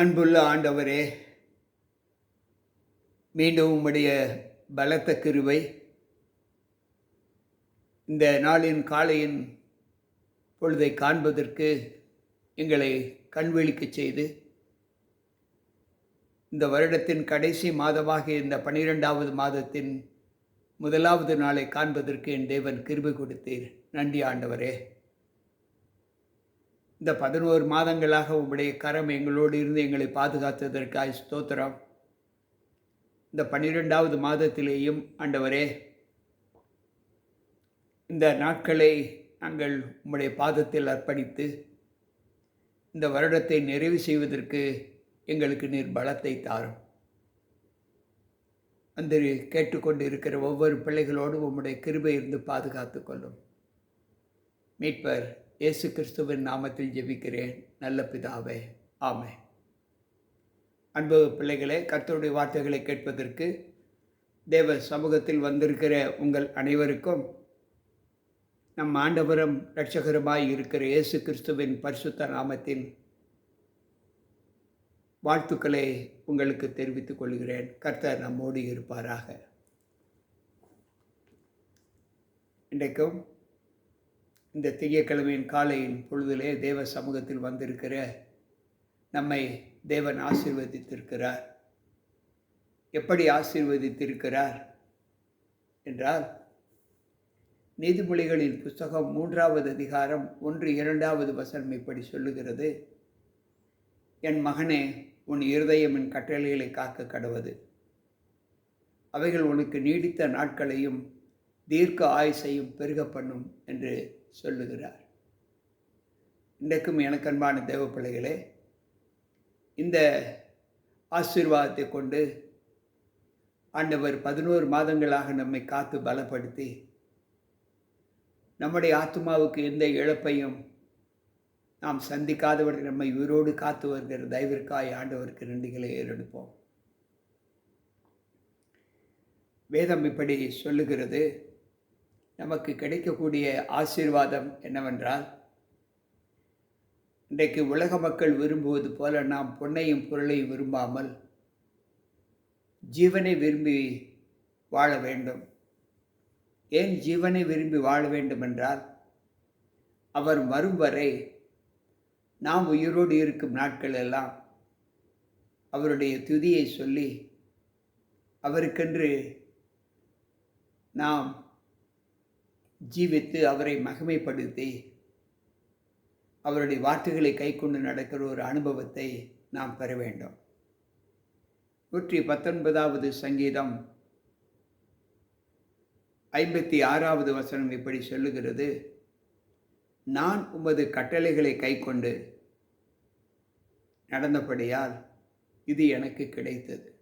அன்புள்ள ஆண்டவரே மீண்டும் உம்முடைய பலத்த கிருவை இந்த நாளின் காலையின் பொழுதை காண்பதற்கு எங்களை கண்விழிக்க செய்து இந்த வருடத்தின் கடைசி மாதமாக இந்த பனிரெண்டாவது மாதத்தின் முதலாவது நாளை காண்பதற்கு என் தேவன் கிருபி கொடுத்தீர். நன்றி ஆண்டவரே. இந்த பதினோரு மாதங்களாக உம்முடைய கரம் எங்களோடு இருந்து எங்களை பாதுகாத்ததற்காய் ஸ்தோத்திரம். இந்த பன்னிரெண்டாவது மாதத்திலேயும் ஆண்டவரே இந்த நாட்களை நாங்கள் உம்முடைய பாதத்தில் அர்ப்பணித்து இந்த வருடத்தை நிறைவு செய்வதற்கு எங்களுக்கு நீர் பலத்தை தாரும். அந்த கேட்டுக்கொண்டு இருக்கிற ஒவ்வொரு பிள்ளைகளோடும் உம்முடைய கிருபை இருந்து பாதுகாத்து கொள்ளும். மீட்பர் இயேசு கிறிஸ்துவின் நாமத்தில் ஜெபிக்கிறேன். நல்ல பிதாவே ஆமே அன்பு பிள்ளைகளே கர்த்தருடைய வார்த்தைகளை கேட்பதற்கு தேவ சமூகத்தில் வந்திருக்கிற உங்கள் அனைவருக்கும் நம் ஆண்டவரும் இரட்சகருமாய் இருக்கிற இயேசு கிறிஸ்துவின் பரிசுத்த நாமத்தில் வாழ்த்துக்களை உங்களுக்கு தெரிவித்துக் கொள்கிறேன். கர்த்தர் நம்மோடு இருப்பாராக. இன்றைக்கும் இந்த திங்கக்கிழமையின் காலையின் பொழுதிலே தேவ சமூகத்தில் வந்திருக்கிற நம்மை தேவன் ஆசீர்வதித்திருக்கிறார். எப்படி ஆசீர்வதித்திருக்கிறார் என்றால் நீதிமொழிகளின் புஸ்தகம் மூன்றாவது அதிகாரம் ஒன்று இரண்டாவது வசனம் இப்படி சொல்லுகிறது. என் மகனே உன் இருதயம் என் கட்டளைகளை காக்க கடவது. அவைகள் உனக்கு நீடித்த நாட்களையும் தீர்க்க ஆயுசையும் பெருக பண்ணும் என்று சொல்லுகிறார். இன்றைக்கும் எனக்கு அன்பான தேவ பிள்ளைகளே இந்த ஆசீர்வாதத்தை கொண்டு ஆண்டவர் பதினோரு மாதங்களாக நம்மை காத்து பலப்படுத்தி நம்முடைய ஆத்மாவுக்கு எந்த இழப்பையும் நாம் சந்திக்காதவர்கள் நம்மை உயிரோடு காத்து வருகிற தயவிற்காய் ஆண்டவருக்கு நன்றிகளை ஏறெடுப்போம். வேதம் இப்படி சொல்லுகிறது. நமக்கு கிடைக்கக்கூடிய ஆசீர்வாதம் என்னவென்றால் இன்றைக்கு உலக மக்கள் விரும்புவது போல நாம் பொன்னையும் பொருளையும் விரும்பாமல் ஜீவனை விரும்பி வாழ வேண்டும். ஏன் ஜீவனை விரும்பி வாழ வேண்டும் என்றால் அவர் வரும் வரை நாம் உயிரோடு இருக்கும் நாட்கள் எல்லாம் அவருடைய துதியை சொல்லி அவருக்கென்று நாம் ஜீவித்து அவரை மகிமைப்படுத்தி அவருடைய வார்த்தைகளை கை கொண்டு நடக்கிற ஒரு அனுபவத்தை நாம் பெற வேண்டும். நூற்றி பத்தொன்பதாவது சங்கீதம் ஐம்பத்தி ஆறாவது வசனம் இப்படி சொல்லுகிறது. நான் உமது கட்டளைகளை கை கொண்டு நடந்தபடியால் இது எனக்கு கிடைத்தது.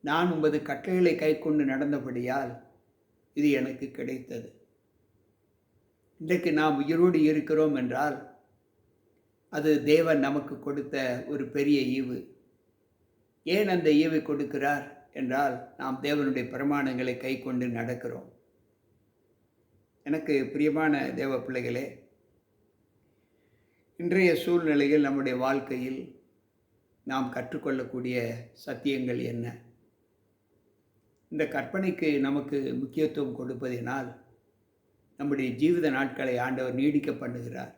நான் உமது கட்டளைகளை கை கொண்டு நடந்தபடியால் இது எனக்கு கிடைத்தது. இன்றைக்கு நாம் உயிரோடு இருக்கிறோம் என்றால் அது தேவன் நமக்கு கொடுத்த ஒரு பெரிய ஈவு. ஏன் அந்த ஈவை கொடுக்கிறார் என்றால் நாம் தேவனுடைய பிரமாணங்களை கை கொண்டு நடக்கிறோம். எனக்கு பிரியமான தேவ பிள்ளைகளே இன்றைய சூழ்நிலையில் நம்முடைய வாழ்க்கையில் நாம் கற்றுக்கொள்ளக்கூடிய சத்தியங்கள் என்ன? இந்த கற்பனைக்கு நமக்கு முக்கியத்துவம் கொடுப்பதினால் நம்முடைய ஜீவித நாட்களை ஆண்டவர் நீடிக்க பண்ணுகிறார்.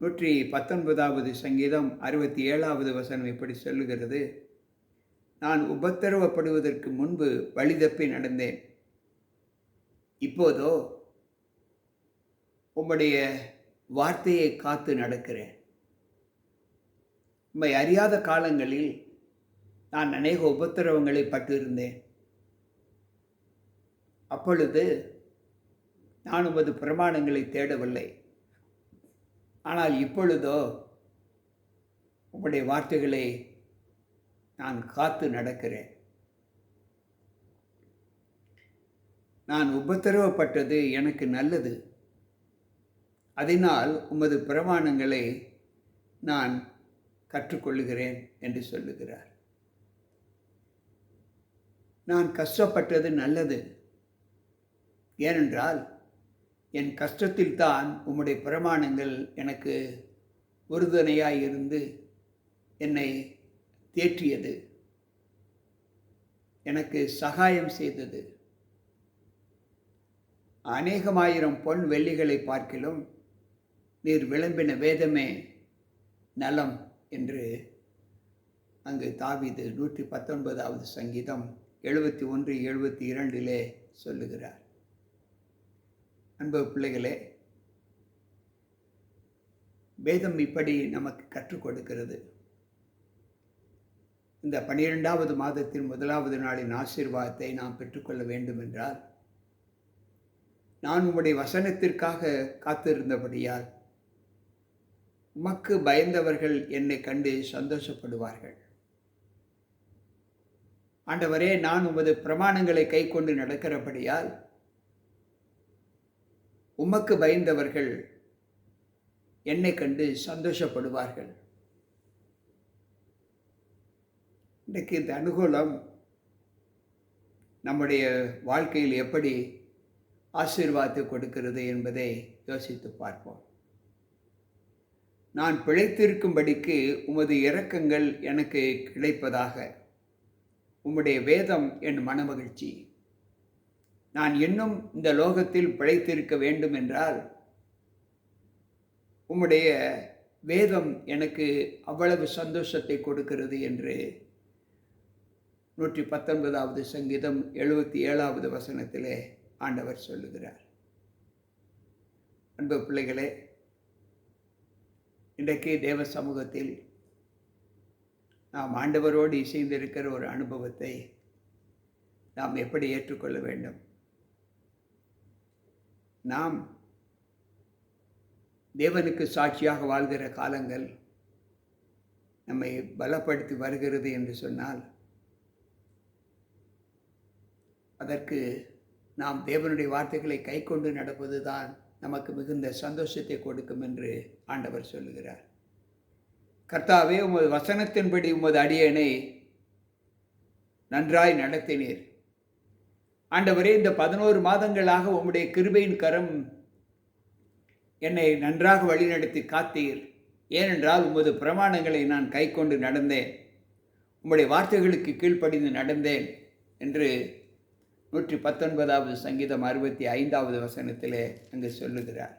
நூற்றி பத்தொன்பதாவது சங்கீதம் அறுபத்தி ஏழாவது வசனம் இப்படி சொல்லுகிறது. நான் உபத்திரவப்படுவதற்கு முன்பு வழிதப்பி நடந்தேன். இப்போதோ உம்முடைய வார்த்தையை காத்து நடக்கிறேன். உம்மை அறியாத காலங்களில் நான் அநேக உபத்திரவங்களை பட்டிருந்தேன். அப்பொழுது நான் உமது பிரமாணங்களை தேடவில்லை. ஆனால் இப்பொழுதோ உம்முடைய வார்த்தைகளை நான் காத்து நடக்கிறேன். நான் உபத்திரவப்பட்டது எனக்கு நல்லது. அதனால் உமது பிரமாணங்களை நான் கற்றுக்கொள்ளுகிறேன் என்று சொல்லுகிறார். நான் கஷ்டப்பட்டது நல்லது. ஏனென்றால் என் கஷ்டத்தில்தான் உம்முடைய பிரமாணங்கள் எனக்கு உறுதுணையாக இருந்து என்னை தேற்றியது. எனக்கு சகாயம் செய்தது. அநேகமாயிரம் பொன் வெள்ளிகளை பார்க்கிலும் நீர் விளம்பின வேதமே நலம் என்று அங்கு தாவிது நூற்றி பத்தொன்பதாவது சங்கீதம் எழுபத்தி ஒன்று எழுபத்தி இரண்டிலே சொல்லுகிறார். அன்பு பிள்ளைகளே வேதம் இப்படி நமக்கு கற்றுக் கொடுக்கிறது. இந்த பனிரெண்டாவது மாதத்தின் முதலாவது நாளின் ஆசீர்வாதத்தை நாம் பெற்றுக்கொள்ள வேண்டும் என்றால் நான் உம்முடைய வசனத்திற்காக காத்திருந்தபடியால் உமக்கு பயந்தவர்கள் என்னை கண்டு சந்தோஷப்படுவார்கள். ஆண்டவரே நான் உமது பிரமாணங்களை கை கொண்டு நடக்கிறபடியால் உமக்கு பயந்தவர்கள் என்னை கண்டு சந்தோஷப்படுவார்கள். இன்றைக்கு இந்த அனுகூலம் நம்முடைய வாழ்க்கையில் எப்படி ஆசீர்வாதத்தை கொடுக்கிறது என்பதை யோசித்து பார்ப்போம். நான் பிழைத்திருக்கும்படிக்கு உமது இரக்கங்கள் எனக்கு கிடைப்பதாக. உம்முடைய வேதம் என் மனமகிழ்ச்சி. நான் இன்னும் இந்த லோகத்தில் பிழைத்திருக்க வேண்டும் என்றால் உம்முடைய வேதம் எனக்கு அவ்வளவு சந்தோஷத்தை கொடுக்கிறது என்று நூற்றி பத்தொன்பதாவது சங்கீதம் எழுபத்தி ஏழாவது வசனத்திலே ஆண்டவர் சொல்லுகிறார். அன்பு பிள்ளைகளே இன்றைக்கு தேவ சமூகத்தில் நாம் ஆண்டவரோடு இசைந்திருக்கிற ஒரு அனுபவத்தை நாம் எப்படி ஏற்றுக்கொள்ள வேண்டும்? நாம் தேவனுக்கு சாட்சியாக வாழ்கிற காலங்கள் நம்மை பலப்படுத்தி வருகிறது என்று சொன்னால் அதற்கு நாம் தேவனுடைய வார்த்தைகளை கை கொண்டு நடப்பது தான் நமக்கு மிகுந்த சந்தோஷத்தை கொடுக்கும் என்று ஆண்டவர் சொல்லுகிறார். கர்த்தாவே உமது வசனத்தின்படி உமது அடியனை நன்றாய் நடத்தினீர். ஆண்டவரே இந்த பதினோரு மாதங்களாக உம்முடைய கிருபையின் கரம் என்னை நன்றாக வழிநடத்தி காத்தீர். ஏனென்றால் உமது பிரமாணங்களை நான் கை கொண்டு நடந்தேன். உம்முடைய வார்த்தைகளுக்கு கீழ்ப்படிந்து நடந்தேன் என்று நூற்றி பத்தொன்பதாவது சங்கீதம் அறுபத்தி ஐந்தாவது வசனத்திலே அங்கு சொல்லுகிறார்.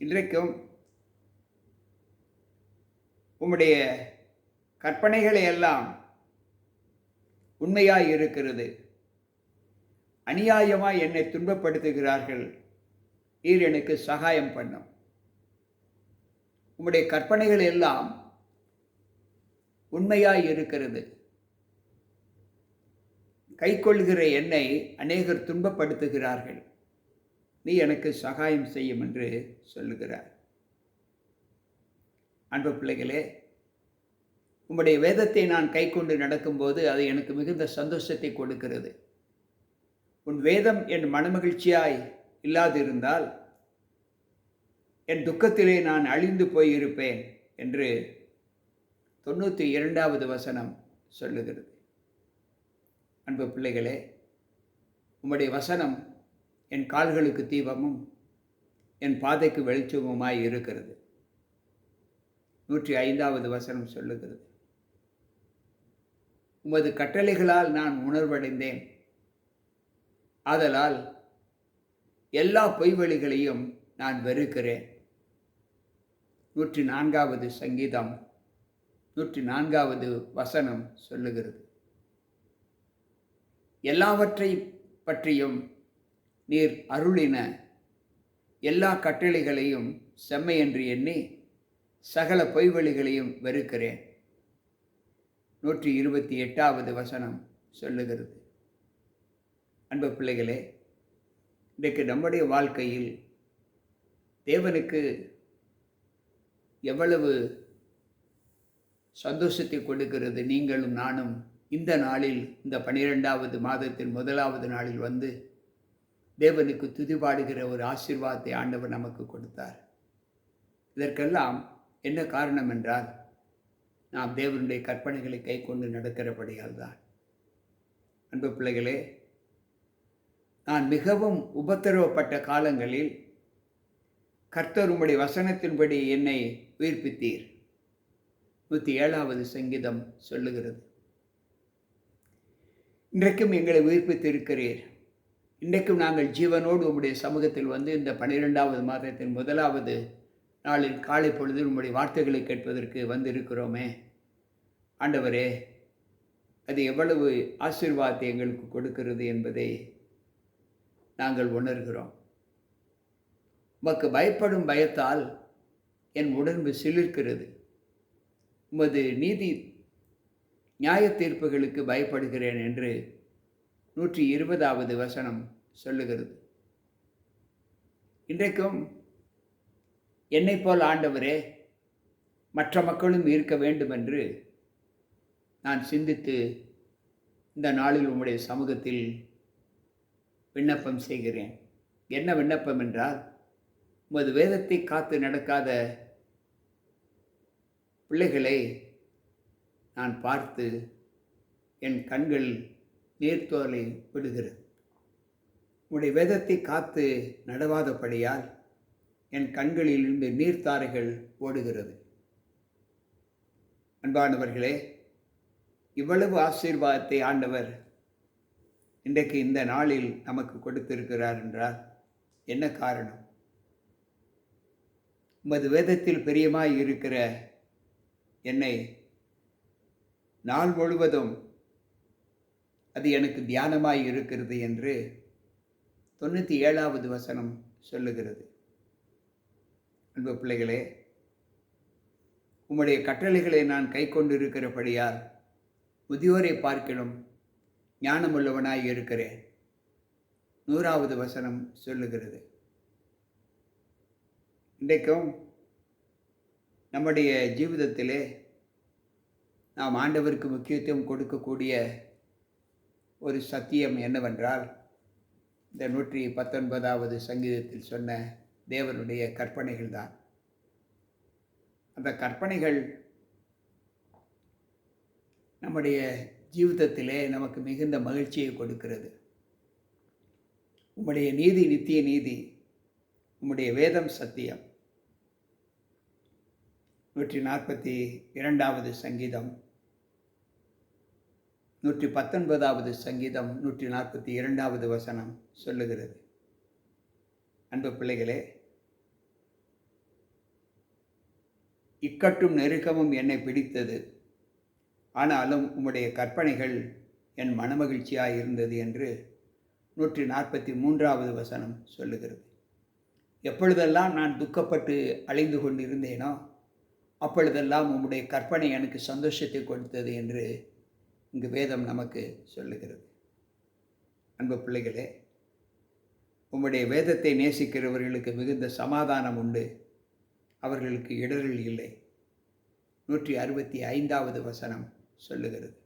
இன்றைக்கும் உம்முடைய கற்பனைகளை எல்லாம் உண்மையாய் இருக்கிறது. அநியாயமாய் என்னை துன்பப்படுத்துகிறார்கள். நீர் எனக்கு சகாயம் பண்ணும். உம்முடைய கற்பனைகள் எல்லாம் உண்மையாய் இருக்கிறது. கைக்கொள்கிற என்னை அநேகர் துன்பப்படுத்துகிறார்கள். நீ எனக்கு சகாயம் செய்யும் என்று சொல்லுகிறார். அன்பு பிள்ளைகளே உங்களுடைய வேதத்தை நான் கை கொண்டு நடக்கும்போது அது எனக்கு மிகுந்த சந்தோஷத்தை கொடுக்கிறது. உன் வேதம் என் மனமகிழ்ச்சியாய் இல்லாதிருந்தால் என் துக்கத்திலே நான் அழிந்து போயிருப்பேன் என்று தொண்ணூற்றி இரண்டாவது வசனம் சொல்லுகிறது. அன்பு பிள்ளைகளே உம்முடைய வசனம் என் கால்களுக்கு தீபமும் என் பாதைக்கு வெளிச்சமுமாய் இருக்கிறது. நூற்றி ஐந்தாவது வசனம் சொல்லுகிறது. உமது கட்டளைகளால் நான் உணர்வடைந்தேன். ஆதலால் எல்லா பொய்வழிகளையும் நான் வெறுக்கிறேன். நூற்றி நான்காவது சங்கீதம் நூற்றி நான்காவது வசனம் சொல்லுகிறது. எல்லாவற்றை பற்றியும் நீர் அருளின எல்லா கட்டளைகளையும் செம்மையென்று எண்ணி சகல பொய்வழிகளையும் வெறுக்கிறேன். நூற்றி இருபத்தி எட்டாவது வசனம் சொல்லுகிறது. அன்பு பிள்ளைகளே இன்றைக்கு நம்முடைய வாழ்க்கையில் தேவனுக்கு எவ்வளவு சந்தோஷத்தை கொடுக்கிறது நீங்களும் நானும் இந்த நாளில் இந்த பனிரெண்டாவது மாதத்தின் முதலாவது நாளில் வந்து தேவனுக்கு துதிபாடுகிற ஒரு ஆசீர்வாதத்தை ஆண்டவர் நமக்கு கொடுத்தார். இதற்கெல்லாம் என்ன காரணம் என்றால் நாம் தேவனுடைய கற்பனைகளை கை கொண்டு நடக்கிறபடியால் தான் அன்பு பிள்ளைகளே நான் மிகவும் உபத்திரவப்பட்ட காலங்களில் கர்த்தர் உம்முடைய வசனத்தின்படி என்னை உயிர்ப்பித்தீர். நூற்றி ஏழாவது சங்கீதம் சொல்லுகிறது. இன்றைக்கும் எங்களை உயிர்ப்பித்திருக்கிறீர். இன்றைக்கும் நாங்கள் ஜீவனோடு உம்முடைய சமூகத்தில் வந்து இந்த பன்னிரெண்டாவது மாதத்தின் முதலாவது நாளில் காலை பொழுதில் உங்களுடைய வார்த்தைகளை கேட்பதற்கு வந்திருக்கிறோமே. ஆண்டவரே அது எவ்வளவு ஆசீர்வாதத்தை எங்களுக்கு கொடுக்கிறது என்பதை நாங்கள் உணர்கிறோம். உமக்கு பயப்படும் பயத்தால் என் உடம்பு சிலிர்க்கிறது. உமது நீதி நியாய தீர்ப்புகளுக்கு பயப்படுகிறேன் என்று நூற்றி இருபதாவது வசனம் சொல்லுகிறது. இன்றைக்கும் என்னை போல் ஆண்டவரே மற்ற மக்களும் இருக்க வேண்டும் என்று நான் சிந்தித்து இந்த நாளில் உம்முடைய சமூகத்தில் விண்ணப்பம் செய்கிறேன். என்ன விண்ணப்பம் என்றால் உமது வேதத்தை காத்து நடக்காத பிள்ளைகளை நான் பார்த்து என் கண்கள் நீர்த்தோலை விடுகிறது. உடைய வேதத்தை காத்து நடவாதபடியால் என் கண்களிலிருந்து நீர்த்தாரைகள் ஓடுகிறது. அன்பானவர்களே இவ்வளவு ஆசீர்வாதத்தை ஆண்டவர் இன்றைக்கு இந்த நாளில் நமக்கு கொடுத்திருக்கிறார் என்றால் என்ன காரணம்? உமது வேதத்தில் பிரியமாய் இருக்கிற என்னை நாள் முழுவதும் அது எனக்கு தியானமாய் இருக்கிறது என்று தொண்ணூற்றி ஏழாவது வசனம் சொல்லுகிறது. அன்பு பிள்ளைகளே உம்முடைய கட்டளைகளை நான் கை கொண்டிருக்கிறபடியால் முதியோரை பார்க்கிலும் ஞானமுள்ளவனாய் இருக்கிறேன். நூறாவது வசனம் சொல்லுகிறது. இன்றைக்கும் நம்முடைய ஜீவிதத்திலே நாம் ஆண்டவருக்கு முக்கியத்துவம் கொடுக்கக்கூடிய ஒரு சத்தியம் என்னவென்றால் இந்த நூற்றி பத்தொன்பதாவது சங்கீதத்தில் சொன்ன தேவனுடைய கற்பனைகள் தான். அந்த கற்பனைகள் நம்முடைய ஜீவிதத்திலே நமக்கு மிகுந்த மகிழ்ச்சியை கொடுக்கிறது. உம்முடைய நீதி நித்திய நீதி உம்முடைய வேதம் சத்தியம். நூற்றி நாற்பத்தி இரண்டாவது சங்கீதம். நூற்றி பத்தொன்பதாவது சங்கீதம் நூற்றி நாற்பத்தி இரண்டாவது வசனம் சொல்லுகிறது. அன்பு பிள்ளைகளே இக்கட்டும் நெருக்கமும் என்னை பிடித்தது. ஆனாலும் உம்முடைய கற்பனைகள் என் மனமகிழ்ச்சியாக இருந்தது என்று நூற்றி நாற்பத்தி மூன்றாவது வசனம் சொல்லுகிறது. எப்பொழுதெல்லாம் நான் துக்கப்பட்டு அழிந்து கொண்டிருந்தேனோ அப்பொழுதெல்லாம் உம்முடைய கற்பனை எனக்கு சந்தோஷத்தை கொடுத்தது என்று இங்கு வேதம் நமக்கு சொல்லுகிறது. அன்பு பிள்ளைகளே உம்முடைய வேதத்தை நேசிக்கிறவர்களுக்கு மிகுந்த சமாதானம் உண்டு. அவர்களுக்கு இடர்கள் இல்லை. நூற்றி அறுபத்தி ஐந்தாவது வசனம் சொல்லுகிறது.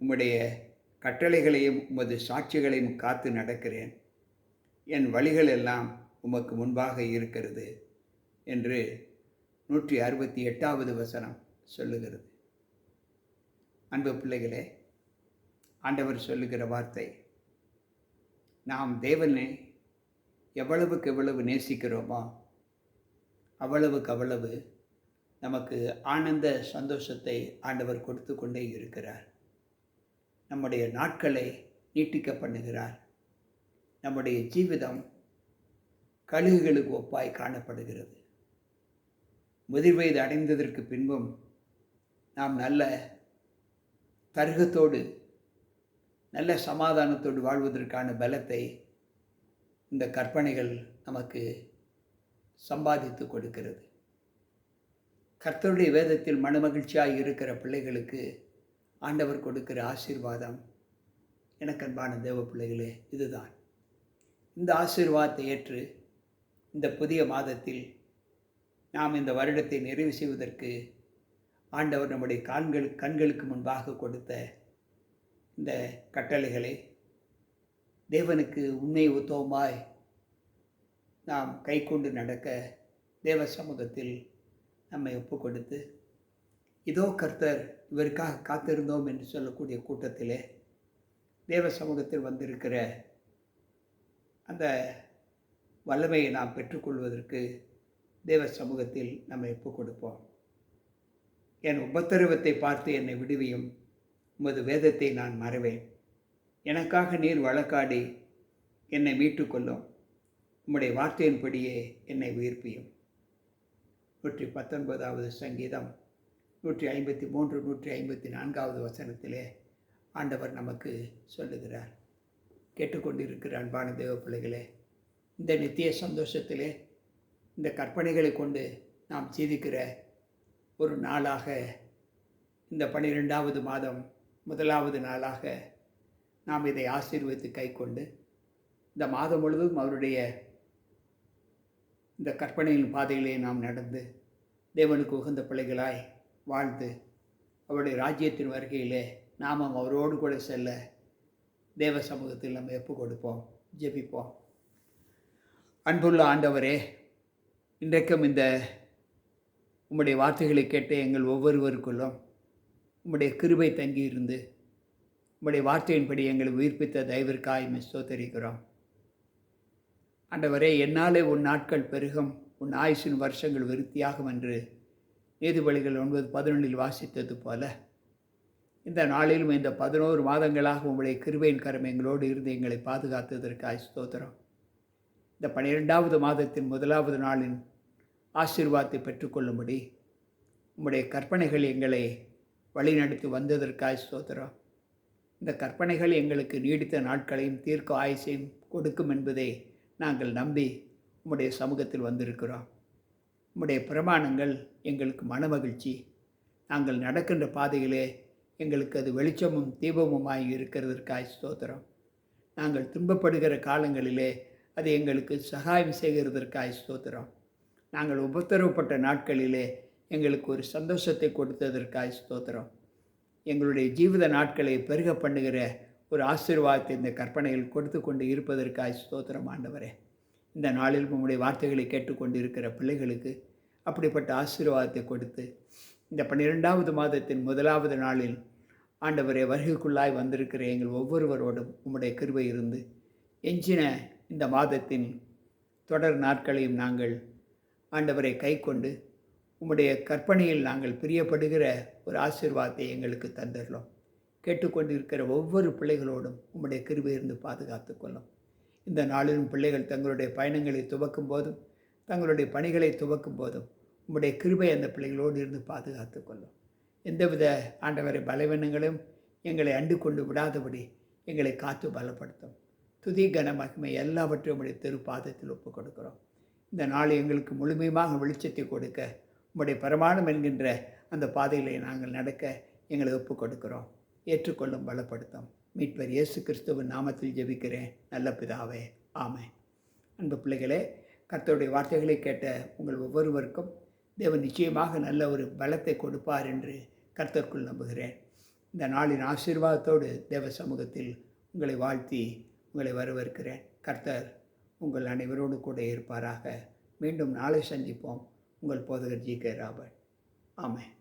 உம்முடைய கட்டளைகளையும் உமது சாட்சிகளையும் காத்து நடக்கிறேன். என் வழிகள் எல்லாம் உமக்கு முன்பாக இருக்கிறது என்று நூற்றி அறுபத்தி எட்டாவது வசனம் சொல்லுகிறது. அன்பு பிள்ளைகளே ஆண்டவர் சொல்லுகிற வார்த்தை நாம் தேவனை எவ்வளவுக்கு எவ்வளவு நேசிக்கிறோமோ அவ்வளவுக்கு அவ்வளவு நமக்கு ஆனந்த சந்தோஷத்தை ஆண்டவர் கொடுத்து கொண்டே இருக்கிறார். நம்முடைய நாட்களை நீட்டிக்க பண்ணுகிறார். நம்முடைய ஜீவிதம் கழுகுகளுக்கு ஒப்பாய் காணப்படுகிறது. முதிர் வயது அடைந்ததற்கு பின்பும் நாம் நல்ல தருகத்தோடு நல்ல சமாதானத்தோடு வாழ்வதற்கான பலத்தை இந்த கற்பனைகள் நமக்கு சம்பாதித்து கொடுக்கிறது. கர்த்தருடைய வேதத்தில் மனமகிழ்ச்சியாக இருக்கிற பிள்ளைகளுக்கு ஆண்டவர் கொடுக்கிற ஆசீர்வாதம். எனக்கன்பான தேவ பிள்ளைகளே இதுதான். இந்த ஆசீர்வாதத்தை ஏற்று இந்த புதிய மாதத்தில் நாம் இந்த வருடத்தை நிறைவு செய்வதற்கு ஆண்டவர் நம்முடைய காண்கள் கண்களுக்கு முன்பாக கொடுத்த இந்த கட்டளைகளை தேவனுக்கு உண்மை உத்தவமாய் நாம் கை கொண்டு நடக்க தேவ சமூகத்தில் நம்மை ஒப்பு கொடுத்து இதோ கர்த்தர் இவருக்காக காத்திருந்தோம் என்று சொல்லக்கூடிய கூட்டத்திலே தேவ சமூகத்தில் வந்திருக்கிற அந்த வல்லமையை நாம் பெற்றுக்கொள்வதற்கு தேவ சமூகத்தில் நம்ம ஒப்பு கொடுப்போம் என் உபத்திரவத்தை பார்த்து என்னை விடுவியும். உமது வேதத்தை நான் மறவேன். எனக்காக நீர் வழக்காடி என்னை மீட்டுக்கொள்ளும். உம்முடைய வார்த்தையின்படியே என்னை உயிர்ப்பியும். நூற்றி பத்தொன்பதாவது சங்கீதம் நூற்றி ஐம்பத்தி மூன்று நூற்றி ஐம்பத்தி நான்காவது வசனத்திலே ஆண்டவர் நமக்கு சொல்லுகிறார். கேட்டுக்கொண்டிருக்கிற அன்பான தேவ பிள்ளைகளே இந்த நித்திய சந்தோஷத்திலே இந்த கற்பனைகளை கொண்டு நாம் ஜீவிக்கிற ஒரு நாளாக இந்த பனிரெண்டாவது மாதம் முதலாவது நாளாக நாம் இதை ஆசீர்வதித்து கை கொண்டு இந்த மாதம் முழுவதும் அவருடைய இந்த கற்பனையின் பாதையிலே நாம் நடந்து தேவனுக்கு உகந்த பிள்ளைகளாய் வாழ்ந்து அவருடைய ராஜ்யத்தின் வருகையிலே நாமும் அவரோடு கூட செல்ல தேவ சமூகத்தில் நம்ம எப்போ கொடுப்போம் ஜெபிப்போம். அன்புள்ள ஆண்டவரே இன்றைக்கும் இந்த உம்முடைய வார்த்தைகளை கேட்டு எங்கள் ஒவ்வொருவருக்குள்ளும் உம்முடைய கிருபை தங்கி இருந்து உம்முடைய வார்த்தையின்படி எங்களை உயிர்ப்பித்த தயவிற்காய் ஸ்தோத்தரிக்கிறோம். ஆண்டவரே என்னாலே உன் நாட்கள் பெருகும். உன் ஆயுசின் வருஷங்கள் விருத்தியாகும் என்று நீதிபலிகள் ஒன்பது பதினொன்றில் வாசித்தது போல இந்த நாளிலும் இந்த பதினோரு மாதங்களாக உங்களுடைய கிருபையின் கரம் எங்களோடு இருந்து எங்களை பாதுகாத்ததற்காய் ஸ்தோத்திரம். இந்த பனிரெண்டாவது மாதத்தின் முதலாவது நாளின் ஆசீர்வாதத்தை பெற்றுக்கொள்ளும்படி உம்முடைய கற்பனைகள் எங்களை வழிநடத்தி வந்ததற்காய் ஸ்தோத்திரம். இந்த கற்பனைகள் எங்களுக்கு நீடித்த நாட்களையும் தீர்க்க ஆயுசையும் கொடுக்கும் என்பதை நாங்கள் நம்பி உம்முடைய சமூகத்தில் வந்திருக்கிறோம். உம்முடைய பிரமாணங்கள் எங்களுக்கு மனமகிழ்ச்சி. நாங்கள் நடக்கின்ற பாதையிலே எங்களுக்கு அது வெளிச்சமும் தீபமுமாய் இருக்கிறதற்காய் ஸ்தோத்திரம். நாங்கள் துன்பப்படுகிற காலங்களிலே அது எங்களுக்கு சகாயம் செய்கிறதற்காய் ஸ்தோத்திரம். நாங்கள் உபத்திரவப்பட்ட நாட்களிலே எங்களுக்கு ஒரு சந்தோஷத்தை கொடுத்ததற்காய் ஸ்தோத்திரம். எங்களுடைய ஜீவித நாட்களை பெருக பண்ணுகிற ஒரு ஆசீர்வாதத்தை இந்த கற்பனையில் கொடுத்து கொண்டு இருப்பதற்காய் ஸ்தோத்திரம் ஆண்டவரே. இந்த நாளில் உங்களுடைய வார்த்தைகளை கேட்டுக்கொண்டு இருக்கிற பிள்ளைகளுக்கு அப்படிப்பட்ட ஆசீர்வாதத்தை கொடுத்து இந்த பன்னிரெண்டாவது மாதத்தின் முதலாவது நாளில் ஆண்டவரே வருகைக்குள்ளாய் வந்திருக்கிற எங்கள் ஒவ்வொருவரோடும் உம்முடைய கிருபை இருந்து எஞ்சின இந்த மாதத்தின் தொடர் நாட்களையும் நாங்கள் ஆண்டவரை கை கொண்டு உம்முடைய கற்பனையில் நாங்கள் பிரியப்படுகிற ஒரு ஆசீர்வாதத்தை எங்களுக்கு தந்துடலாம் கேட்டுக்கொண்டிருக்கிற ஒவ்வொரு பிள்ளைகளோடும் உம்முடைய கிருபை இருந்து பாதுகாத்து கொள்ளும். இந்த நாளிலும் பிள்ளைகள் தங்களுடைய பயணங்களை துவக்கும் போதும் தங்களுடைய பணிகளை துவக்கும் போதும் உம்முடைய கிருபை அந்த பிள்ளைகளோடு இருந்து பாதுகாத்து கொள்ளும். எந்தவித ஆண்டவரை பலவீனங்களும் எங்களை அண்டு கொண்டு விடாதபடி எங்களை காத்து பலப்படுத்தும். துதி கன மகிமை எல்லாவற்றையும் உம்முடைய திருப்பாதத்தில் ஒப்புக் கொடுக்கிறோம். இந்த நாள் எங்களுக்கு முழுமையாக வெளிச்சத்தை கொடுக்க உம்முடைய பரமானம் என்கின்ற அந்த பாதைகளை நாங்கள் நடக்க எங்களை ஒப்புக் கொடுக்கிறோம். ஏற்றுக்கொள்ளும் பலப்படுத்தும். மீட்பர் இயேசு கிறிஸ்துவின் நாமத்தில் ஜெபிக்கிறேன். நல்ல பிதாவே ஆமை அன்பு பிள்ளைகளே கர்த்தருடைய வார்த்தைகளை கேட்ட உங்கள் ஒவ்வொருவருக்கும் தேவன் நிச்சயமாக நல்ல ஒரு பலத்தை கொடுப்பார் என்று கர்த்தருக்குள் நம்புகிறேன். இந்த நாளின் ஆசீர்வாதத்தோடு தேவ சமூகத்தில் உங்களை வாழ்த்தி உங்களை வரவேற்கிறேன். கர்த்தர் உங்கள் அனைவரோடு கூட இருப்பாராக. மீண்டும் நாளை சந்திப்போம். உங்கள் போதகர் ஜி கே ராபர்ட். ஆமாம்